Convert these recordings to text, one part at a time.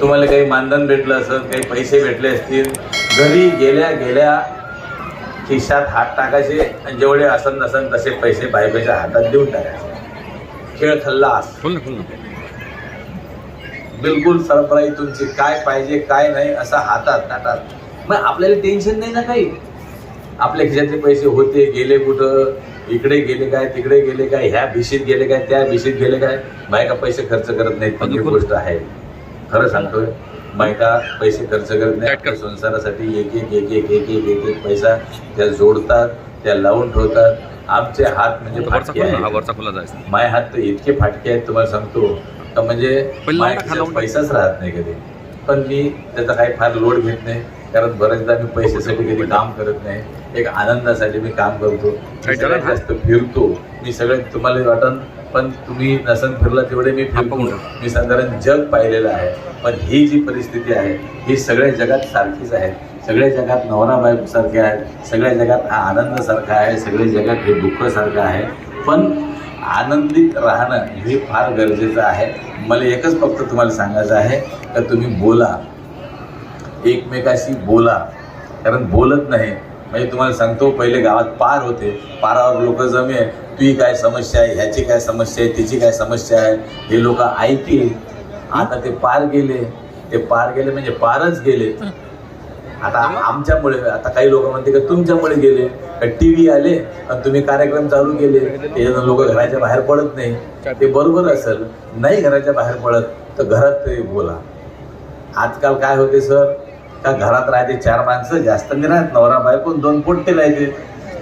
तुम्हाला काही मानधन भेटलं असेल काही पैसे भेटले असतील घरी गेल्या गेल्या खिशात हात टाकायचे आणि जेवढे असन नसन तसे पैसे बायकोच्या हातात देऊन टाकायचे. खेळ खल्लास बिलकुल सरप्राईज तुमची काय पाहिजे काय नाही असं हातात ताटात मग आपल्याला टेन्शन नाही ना काही? आपल्या खिशातले पैसे होते गेले कुठं? इकडे गेले काय तिकडे गेले काय? ह्या भिशीत गेले काय त्या भिशीत गेले काय? बायका पैसे खर्च करत नाहीत पण ही. गोष्ट आहे. खरं सांगतोय बायका पैसे खर्च करत नाही संसारासाठी एक एक एक एक एक एक एक एक पैसा त्या जोडतात त्या लावून ठेवतात. आमचे हात म्हणजे फाटके आहेत. माय हात तर इतके फाटके आहेत तुम्हाला सांगतो. का म्हणजे. पैसाच राहत नाही कधी. पण मी त्याचा काही फार लोड घेत नाही. कारण बऱ्याचदा मी पैशासाठी कधी काम करत नाही. एक आनंदासाठी मी काम करतो. सगळ्यात? जास्त फिरतो. मी सगळ्यात तुम्हाला वाटन पण तुम्ही नसन फिरला तेवढे मी फिरतो. मी साधारण जग पाहिलेलं आहे. पण ही जी परिस्थिती आहे ही सगळ्या जगात सारखीच आहे. सगळ्या जगात नवरा बायको सारखे आहेत. सगळ्या जगात हा आनंद सारखा आहे. सगळ्या जगात हे दुःख सारखं आहे. पण आनंदित राहणं हे फार गरजेचं आहे. मला एकच फक्त तुम्हाला सांगायचं आहे का तुम्ही बोला. एकमेकाशी बोला. कारण बोलत नाही. म्हणजे तुम्हाला सांगतो पहिले गावात पार होते. पारावर लोक जमे. तुझी काय समस्या आहे? ह्याची काय समस्या आहे? तिची काय समस्या आहे? हे लोक ऐकले. आता ते पार गेले. ते पार गेले म्हणजे पारच गेले. आता आमच्यामुळे आता काही लोक म्हणते का तुमच्यामुळे गेले. का टी व्ही आले आणि तुम्ही कार्यक्रम चालू केले. त्याच्यानं लोक घराच्या बाहेर पडत नाही. ते बरोबर असेल. नाही घराच्या बाहेर पडत तर घरात ते बोला. आजकाल काय होते सर? का घरात राहते चार माणसं जास्त नाही राहत नवरा बायको पण दोन पोट्टे राहते.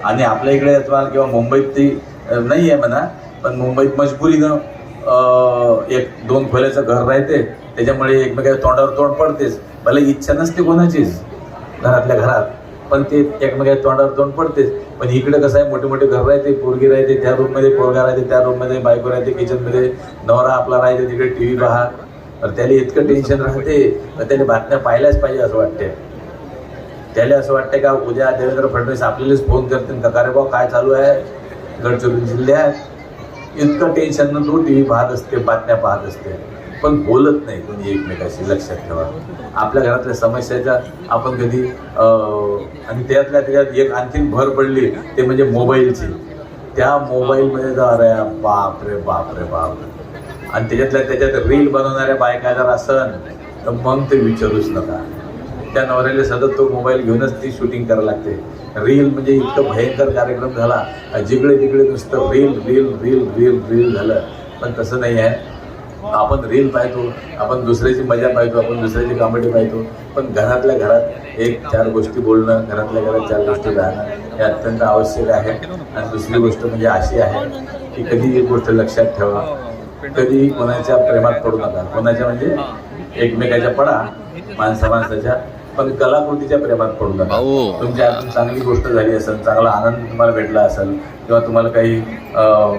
आणि आपल्या इकडे तुम्हाला किंवा मुंबईत ती नाही आहे म्हणा पण मुंबईत मजबुरीनं एक दोन खोल्याचं घर राहते. त्याच्यामुळे एकमेकाच्या तोंडावर तोंड पडतेच. भले इच्छा नसते कोणाचीच घरातल्या घरात पण ते एकमेकाच्या तोंडावर तोंड पडतेच. पण इकडे कसं आहे मोठे मोठे घर राहते पोरगी राहते त्या रूममध्ये पोरगा राहते त्या रूममध्ये बायको राहते किचनमध्ये नवरा आपला राहते तिकडे टी व्ही पहा. तर त्याला इतकं टेन्शन राहते तर त्याने बातम्या पाहिल्याच पाहिजे असं वाटते त्याला असं वाटतं का उद्या देवेंद्र फडणवीस आपल्यालाच फोन करतील का रे भाऊ काय चालू आहे? गडचिरोली जिल्ह्यात. इतकं टेन्शन न तो टी व्ही पाहत असते बातम्या पाहत असते. पण बोलत नाही कोणी एकमेकाशी लक्षात ठेवा. आपल्या घरातल्या समस्याचा आपण कधी आणि त्यातल्या त्याच्यात एक आणखीन भर पडली ते म्हणजे मोबाईलची. त्या मोबाईलमध्ये जा अरे बाप रे बाप रे बाप आणि त्याच्यातल्या त्याच्यात रील बनवणाऱ्या बायका जर असन तर मग ते विचारूच नका. त्या नवऱ्याला सतत तो मोबाईल घेऊनच ती शूटिंग करायला लागते. रील म्हणजे इतकं भयंकर कार्यक्रम झाला जिकडे तिकडे नुसतं reel reel reel reel reel झालं. पण तसं नाही आहे. आपण रील पाहतो आपण दुसऱ्याची मजा पाहतो आपण दुसऱ्याची कॉमेडी पाहतो. पण घरातल्या घरात एक चार गोष्टी बोलणं घरातल्या घरात चार गोष्टी राहणं हे अत्यंत आवश्यक आहे. आणि दुसरी गोष्ट म्हणजे अशी आहे की कधी एक गोष्ट लक्षात ठेवा. कधी कोणाच्या प्रेमात पडू नका. कोणाच्या म्हणजे एकमेकाच्या पडा माणसा माणसाच्या पण कलाकृतीच्या प्रेमात पडू नका. भाऊ. तुमच्या हातून चांगली गोष्ट झाली असेल चांगला आनंद तुम्हाला भेटला असेल किंवा तुम्हाला काही अं,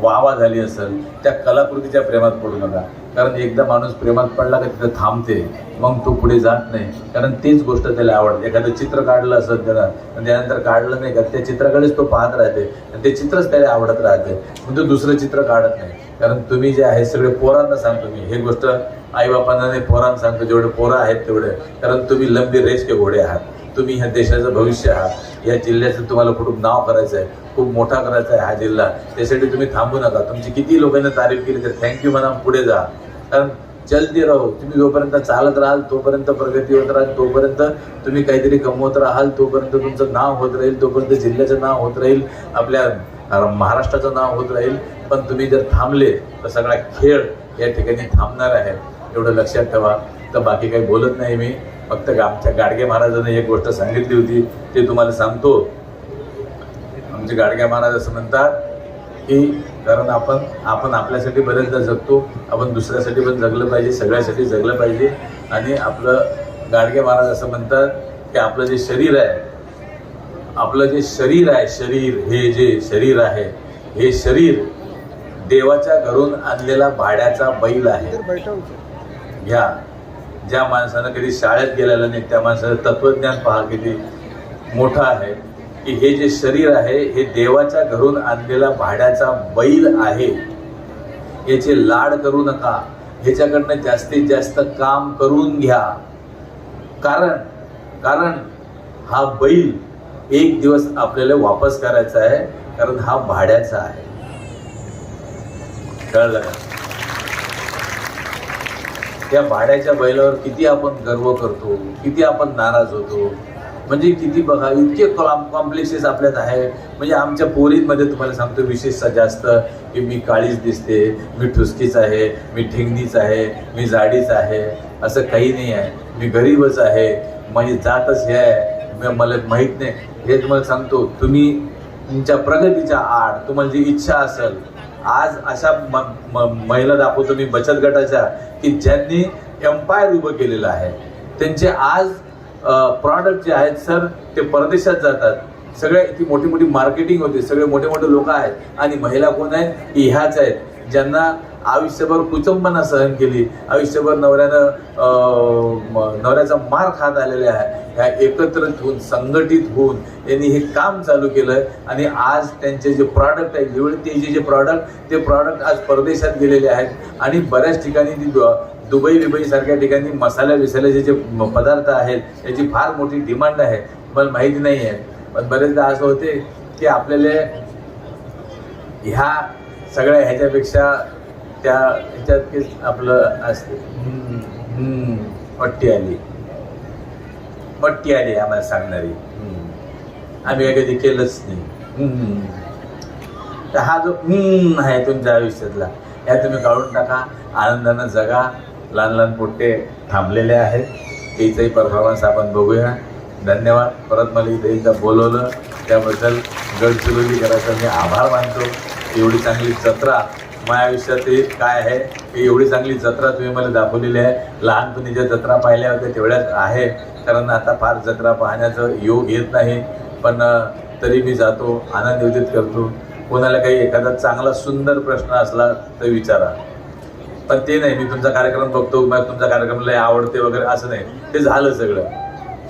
वाहवा झाली असेल त्या कलाकृतीच्या प्रेमात पडू नका. कारण एकदा माणूस प्रेमात पडला का तिथं थांबते. मग तो पुढे जात नाही. कारण तीच गोष्ट त्याला आवडते. एखादं चित्र काढलं असेल त्याला त्यानंतर काढलं नाही का त्या चित्राकडेच तो पाहत राहते. आणि ते चित्रच त्याला आवडत राहते. मग तो दुसरं चित्र काढत नाही. कारण तुम्ही जे आहे सगळे पोरांना सांगतो मी. हे गोष्ट आईबापांना नाही पोरांना सांगतो. जेवढे पोरं आहेत तेवढे. कारण तुम्ही लंबी रेस के घोडे आहात. तुम्ही ह्या देशाचं भविष्य आहात. या जिल्ह्याचं तुम्हाला खूप नाव करायचं आहे? खूप मोठा करायचा आहे हा जिल्हा. त्यासाठी तुम्ही थांबू नका. तुमची किती लोकांनी तारीफ केली तर थँक्यू म्हणा पुढे जा. कारण चलती राहू. तुम्ही जोपर्यंत चालत राहाल तोपर्यंत प्रगती होत राहाल तोपर्यंत तुम्ही काहीतरी कमवत राहाल तोपर्यंत तुमचं नाव होत राहील तोपर्यंत जिल्ह्याचं नाव होत राहील आपल्या महाराष्ट्राचं नाव होत राहील. पण तुम्ही जर थांबले तर सगळा खेळ या ठिकाणी थांबणार आहे. एवढं लक्षात ठेवा. तर बाकी काही बोलत नाही मी. फक्त आमच्या गाडगे महाराजांनी एक गोष्ट सांगितली होती. ते तुम्हाला सांगतो. आमचे गाडगे महाराज असं म्हणतात की कारण आपण आपण आपल्यासाठी बरेचदा जगतो आपण दुसऱ्यासाठी पण जगलं पाहिजे सगळ्यासाठी जगलं पाहिजे. आणि आपलं गाडगे महाराज असं म्हणतात की आपलं जे शरीर आहे आपलं जे शरीर आहे शरीर हे जे शरीर आहे हे शरीर देवाच्या घरून आणलेला भाड्याचा बैल आहे. घ्या. ज्या माणसानं कधी शाळेत गेलेलं नाही त्या माणसाचं तत्वज्ञान पहा किती मोठं आहे. की हे जे शरीर आहे हे देवाच्या घरून आणलेला भाड्याचा बैल आहे. याचे लाड करू नका. ह्याच्याकडनं जास्तीत जास्त काम करून घ्या. कारण कारण हा बैल एक दिवस आपल्याला वापस करायचा आहे कारण हा भाड्याचा आहे. कळलं का? त्या भाड्याच्या बैलावर किती आपण गर्व करतो किती आपण नाराज होतो. म्हणजे किती बघा इतके कॉम्प्लेक्सेस आपल्यात आहे म्हणजे आमच्या पोरींमध्ये तुम्हाला सांगतो विशेषतः जास्त की मी काळीच दिसते मी ठुसकीच आहे मी ठेंगणीच आहे मी जाडीच आहे असं काही नाही आहे. मी गरीबच आहे माझी जातच हे आहे. म- मला माहीत नाही. हे तुम्हाला सांगतो तुम्ही तुमच्या प्रगतीच्या आड तुम्हाला जी इच्छा असेल आज अशा म- म- महिला दाखवतो मी बचत गटाच्या की ज्यांनी एम्पायर उभं केलेलं आहे. त्यांचे आज प्रॉडक्ट जे आहेत सर ते परदेशात जातात. सगळे ती मोठी मोठी मार्केटिंग होते. सगळे मोठे मोठे लोक आहेत. आणि महिला कोण आहेत? की ह्याच आहेत. ज्यांना आयुष्यभर कुचंबना सहन केली. आयुष्यभर नवऱ्यानं नवऱ्याचा मार खात आलेला आहे ह्या एकत्रित होऊन संघटित होऊन यांनी हे काम चालू केलं आणि आज त्यांचे जे प्रॉडक्ट आहेत जेवढे ते जे जे प्रॉडक्ट ते प्रॉडक्ट आज परदेशात गेलेले आहेत. आणि बऱ्याच ठिकाणी ती दुबई बिबई सारख्या ठिकाणी मसाल्या विसाल्याचे जे पदार्थ आहेत त्याची फार मोठी डिमांड आहे. मला माहिती नाही आहे पण बरेचदा असं होते की आपल्याला ह्या सगळ्या ह्याच्यापेक्षा त्या ह्याच्यात की आपलं असते. पट्टी आली. पट्टी आली आम्हाला सांगणारी. आम्ही काय कधी केलंच नाही. तर हा जो आहे तुमच्या आयुष्यातला ह्या तुम्ही काढून टाका आनंदानं जगा. लहान लहान पोट्टे थांबलेले आहेत. त्याचाही परफॉर्मन्स आपण बघूया. धन्यवाद. परत मला इथे एकदा बोलवलं. त्याबद्दल गडचिरोली करायचा मी आभार मानतो. एवढी चांगली जत्रा माझ्या आयुष्यात काय आहे की एवढी चांगली जत्रा तुम्ही मला दाखवलेली आहे. लहानपणी ज्या जत्रा पाहिल्या होत्या तेवढ्याच आहे. कारण आता फार जत्रा पाहण्याचं योग येत नाही. पण तरी मी जातो आनंद योजित करतो. कोणाला काही एखादा चांगला सुंदर प्रश्न असला तर विचारा. पण ते नाही मी तुमचा कार्यक्रम बघतो मग तुमचा कार्यक्रम लय आवडते वगैरे असं नाही. ते झालं सगळं.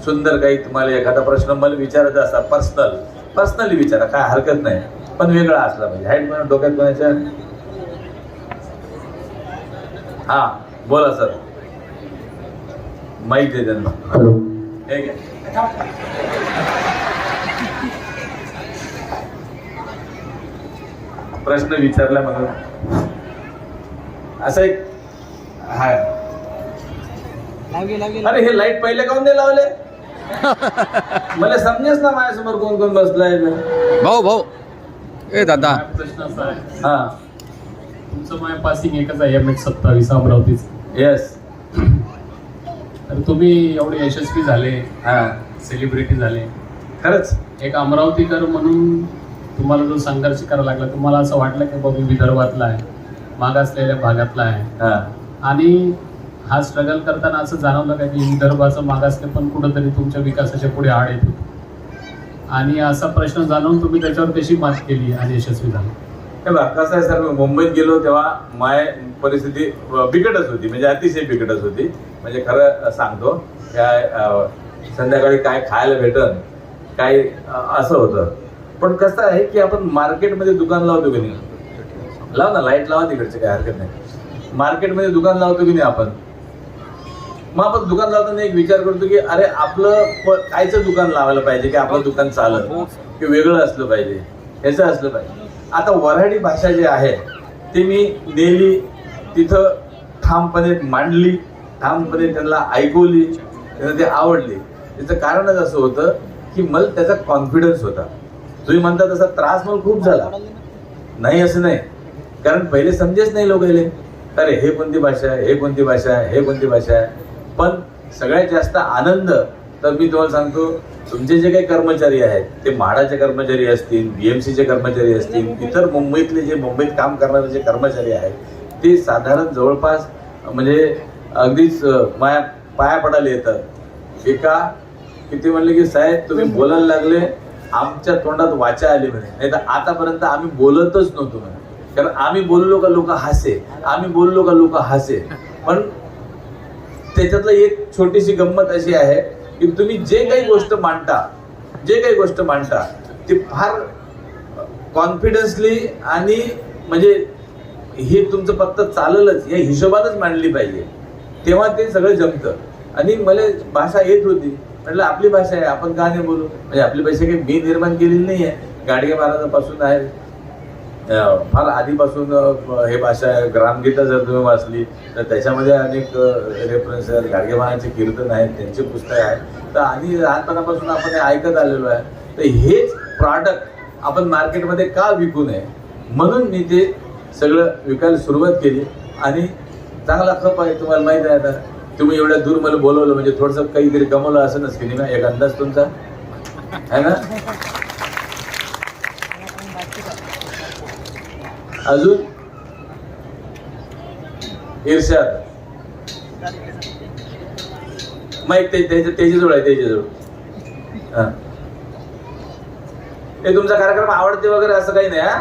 सुंदर काही तुम्हाला एखादा प्रश्न मला विचारायचा असता पर्सनल पर्सनली विचारा काय हरकत नाही. पण वेगळा असला पाहिजे. हाईट म्हणून डोक्यात कोणाच्या? हा बोला सर. माहीत आहे त्यांना. हॅलो. प्रश्न विचारला म्हणून. असं एक हा अरे हे लाइट पहिले काऊन नाही लावले? मला समजेच ना माझ्यासमोर कोण कोण बसलाय. भाऊ भाऊ. ए दादा. प्रश्न असा आहे. हा. तुमचं माय पासिंग एकच आहे एम एच सत्तावीस अमरावतीच. येस तर तुम्ही एवढे यशस्वी झाले हा. सेलिब्रिटी झाले. खरंच. एक अमरावतीकर म्हणून तुम्हाला जो संघर्ष करावा लागला तुम्हाला असं वाटलं की बाबा मी विदर्भातला आहे? मागासलेल्या भागातला आहे. आणि हा स्ट्रगल करताना असं जाणवलं का की विदर्भाचं मागासले पण कुठंतरी तुमच्या विकासाच्या पुढे आड येत आणि असा प्रश्न जाणून तुम्ही त्याच्यावर कशी मात केली आणि यशस्वी झाला? हे बघा कसं आहे सर मी मुंबईत गेलो तेव्हा माय परिस्थिती बिकटच होती म्हणजे अतिशय बिकटच होती. म्हणजे खरं सांगतो काय संध्याकाळी काय खायला भेटन काय असं होतं. पण कसं आहे की आपण मार्केटमध्ये दुकान लावतो की नाही? लाव ना लाइट लावा तिकडचे काय हरकत नाही. मार्केटमध्ये दुकान लावतो की नाही आपण? मग आपण दुकान लावताना एक विचार करतो की अरे आपलं कायचं दुकान लावायला पाहिजे की आपलं दुकान चालत? की वेगळं असलं पाहिजे? ह्याचं असलं पाहिजे. आता वऱ्हाडी भाषा जी आहे ती मी नेली तिथं ठामपणे मांडली ठामपणे त्यांना ऐकवली त्यांना ते आवडली. त्याचं कारणच असं होतं की मला त्याचा कॉन्फिडन्स होता. तुम्ही म्हणता तसा त्रास मला खूप झाला. नाही असं नाही. कारण पहिले समजेच नाही लोक अरे हे कोणती भाषा आहे? हे कोणती भाषा आहे? हे कोणती भाषा आहे? पण सगळ्यात जास्त आनंद तर मी तुम्हाला सांगतो तुमचे जे काही कर्मचारी आहेत ते म्हाडाचे कर्मचारी असतील बी एम सीचे कर्मचारी असतील इतर मुंबईतले जे मुंबईत काम करणारे जे कर्मचारी आहेत ते साधारण जवळपास म्हणजे अगदीच माया पाया पडायला येतात. एका किती म्हणले की साहेब तुम्ही बोलायला लागले आमच्या तोंडात वाचा आली म्हणे. नाही तर आतापर्यंत आम्ही बोलतच नव्हतो म्हणे. कारण आम्ही बोललो का लोक हसे आम्ही बोललो का लोक हसे. पण त्याच्यातलं एक छोटीशी गंमत अशी आहे की तुम्ही जे काही गोष्ट मांडता जे काही गोष्ट मांडता ती फार कॉन्फिडन्सली आणि म्हणजे हे तुमचं फक्त चाललंच या हिशोबानच मांडली पाहिजे. तेव्हा ते सगळं जमतं. आणि मला भाषा येत होती. म्हटलं आपली भाषा आहे आपण का नाही बोलू? म्हणजे आपली भाषा काही मी निर्माण केलेली नाही आहे गाडगे महाराजापासून आहे. फार आधीपासून हे भाषा आहे. ग्रामगीता जर तुम्ही वाचली तर त्याच्यामध्ये अनेक रेफरन्स आहेत. गाडगे कीर्तन आहेत त्यांचे पुस्तक आहेत. तर आधी लहानपणापासून आपण हे ऐकत आलेलो आहे. तर हेच प्रॉडक्ट आपण मार्केटमध्ये का विकू नये? म्हणून मी ते सगळं विकायला सुरुवात केली. आणि चांगला खप आहे तुम्हाला माहीत आहे आता. तुम्ही एवढ्या दूर मला बोलवलं म्हणजे थोडंसं काहीतरी कमवलं असं की नाही एक अंदाज तुमचा? आहे ना? अजून? इर्षाद त्याच्या त्याच्याजवळ आहे त्याच्याजवळ हा. ते तुमचा कार्यक्रम आवडते वगैरे असं काही नाही हा?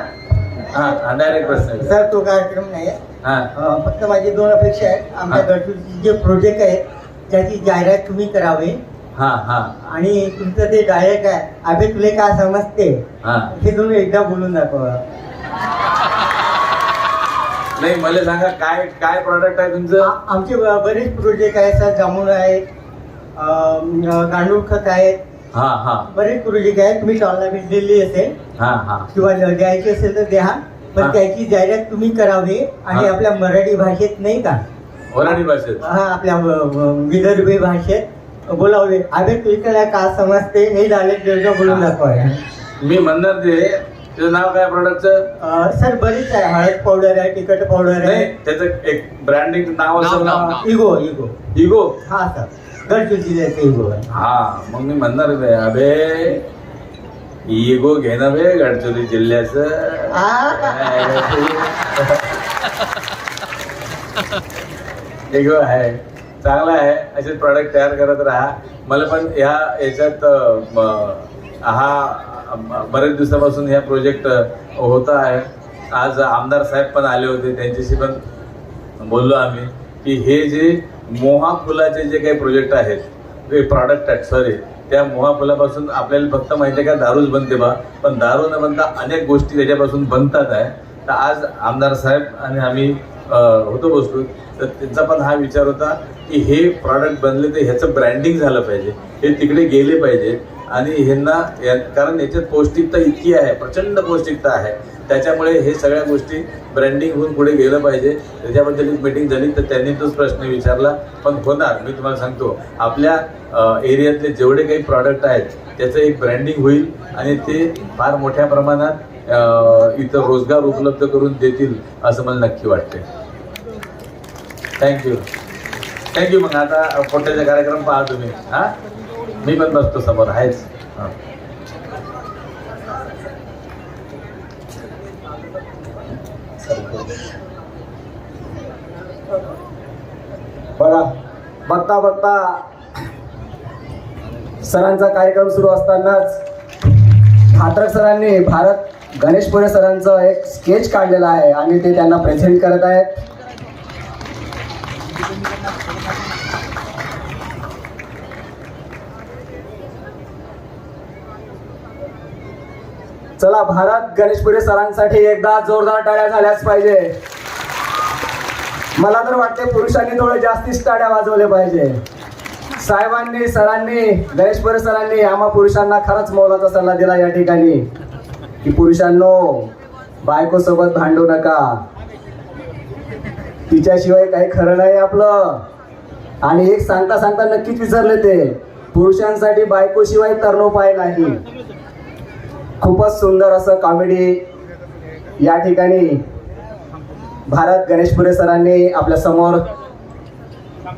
हा डायरेक्ट प्रश्न आहे. सर तो कार्यक्रम नाही आहे. हा. फक्त माझी दोन अपेक्षा आहेत. आमच्या जे प्रोजेक्ट आहेत त्याची जाहिरात तुम्ही करावी. हा हा. आणि तुमचं ते डायरेक्ट आहे अभे तुले काय समजते हा. हे तुम्ही एकदा बोलून दाखवा. नाही मला सांगा काय काय प्रॉडक्ट आहे तुमचं? आ- आमचे ब- बरेच प्रोजेक्ट आहेत सर जामुन आहेत अं, गांडूळ खत आहेत. हा हा. बरेच प्रोजेक्ट आहेत. तुम्ही टॉलला भेट दिलेली असेल. हा हा. किंवा द्यायची असेल तर द्या. हा. पण त्याची जाहिरात तुम्ही करावी आणि हा. आपल्या मराठी भाषेत नाही का? वराडी भाषेत? हा आपल्या व- व- विदर्भी भाषेत बोलावले अभे तुला का समजते? हे एकदा बोलून दाखवा. मी म्हणणार ते त्याचं नाव काय प्रॉडक्टचं सर बरीच आहे. हळद पावडर आहे तिखट पावडर नाही आहे त्याचं एक ब्रँडिंग नाव ना? नाव. इगो इगो इगो हा सर. गडचिरोली जिल्ह्याचे इगो आहे. हा मग मी म्हणणार ते अबे इगो घेणं बे गडचिरोली जिल्ह्याचं. इगो आहे. चांगला आहे. असे प्रॉडक्ट तयार करत राहा. मला पण ह्या याच्यात अं, म- हा बरेच दिवसापासून ह्या प्रोजेक्ट होता आहे. आज आमदार साहेब पण आले होते त्यांच्याशी पण बोललो आम्ही की हे जे मोहा फुलाचे जे काही प्रोजेक्ट आहेत ते प्रॉडक्ट आहेत सॉरी त्या मोहा फुलापासून आपल्याला फक्त माहिती आहे का दारूच बनते बा. पण दारू न बनता अनेक गोष्टी त्याच्यापासून बनतात आहे. तर आज आमदार साहेब आणि आम्ही होतो बसलो. तर त्यांचा पण हा विचार होता की हे प्रॉडक्ट बनले तर ह्याचं ब्रँडिंग झालं पाहिजे. हे तिकडे गेले पाहिजे. आणि ह्यांना या- कारण याच्यात पौष्टिकता इतकी आहे प्रचंड पौष्टिकता आहे. त्याच्यामुळे हे सगळ्या गोष्टी ब्रँडिंग होऊन पुढे गेलं पाहिजे. त्याच्याबद्दल एक मीटिंग झाली तर त्यांनी तोच प्रश्न विचारला. पण होणार मी तुम्हाला सांगतो. आपल्या एरियातले जेवढे काही प्रॉडक्ट आहेत त्याचं एक ब्रँडिंग होईल आणि ते फार मोठ्या प्रमाणात इथं रोजगार उपलब्ध करून देतील असं मला नक्की वाटते थँक्यू थँक्यू मग आता पोट्याचा कार्यक्रम पाहा तुम्ही. हां? मी पण बसतो समोर आहेच. हां. बघा बघता बघता. सरांचा कार्यक्रम सुरू असतानाच खात्रक सरांनी भारत गणेशपुरे सरांचं एक स्केच काढलेला आहे. आणि ते त्यांना प्रेझेंट करत आहेत. चला भारत गणेशपुरे सरांसाठी एकदा जोरदार टाळ्या झाल्याच पाहिजे. मला तर वाटते पुरुषांनी थोडे जास्तीच टाळ्या वाजवले पाहिजे. साहेबांनी सरांनी गणेशपुरे सरांनी आम्हा पुरुषांना खरंच मौलाचा सल्ला दिला या ठिकाणी. की पुरुषांनो बायको सोबत भांडू नका. तिच्याशिवाय काही खरं नाही आपलं. आणि एक सांगता सांगता नक्कीच विसरले ते. पुरुषांसाठी बायकोशिवाय तरणोपाय नाही. खूपच सुंदर असं कॉमेडी या ठिकाणी भारत गणेशपुरे सरांनी आपल्यासमोर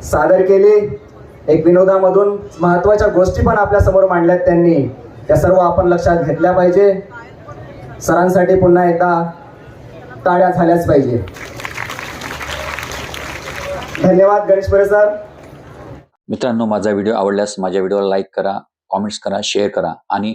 सादर केली. एक विनोदामधून महत्त्वाच्या गोष्टी पण आपल्यासमोर मांडल्यात त्यांनी. त्या सर्व आपण लक्षात घेतल्या पाहिजे. सरांसाठी पुन्हा एकदा टाळ्या झाल्याच पाहिजे. धन्यवाद गणेशपुरे सर. मित्रांनो माझा व्हिडिओ आवडल्यास माझ्या व्हिडिओला लाईक करा कॉमेंट्स करा शेअर करा आणि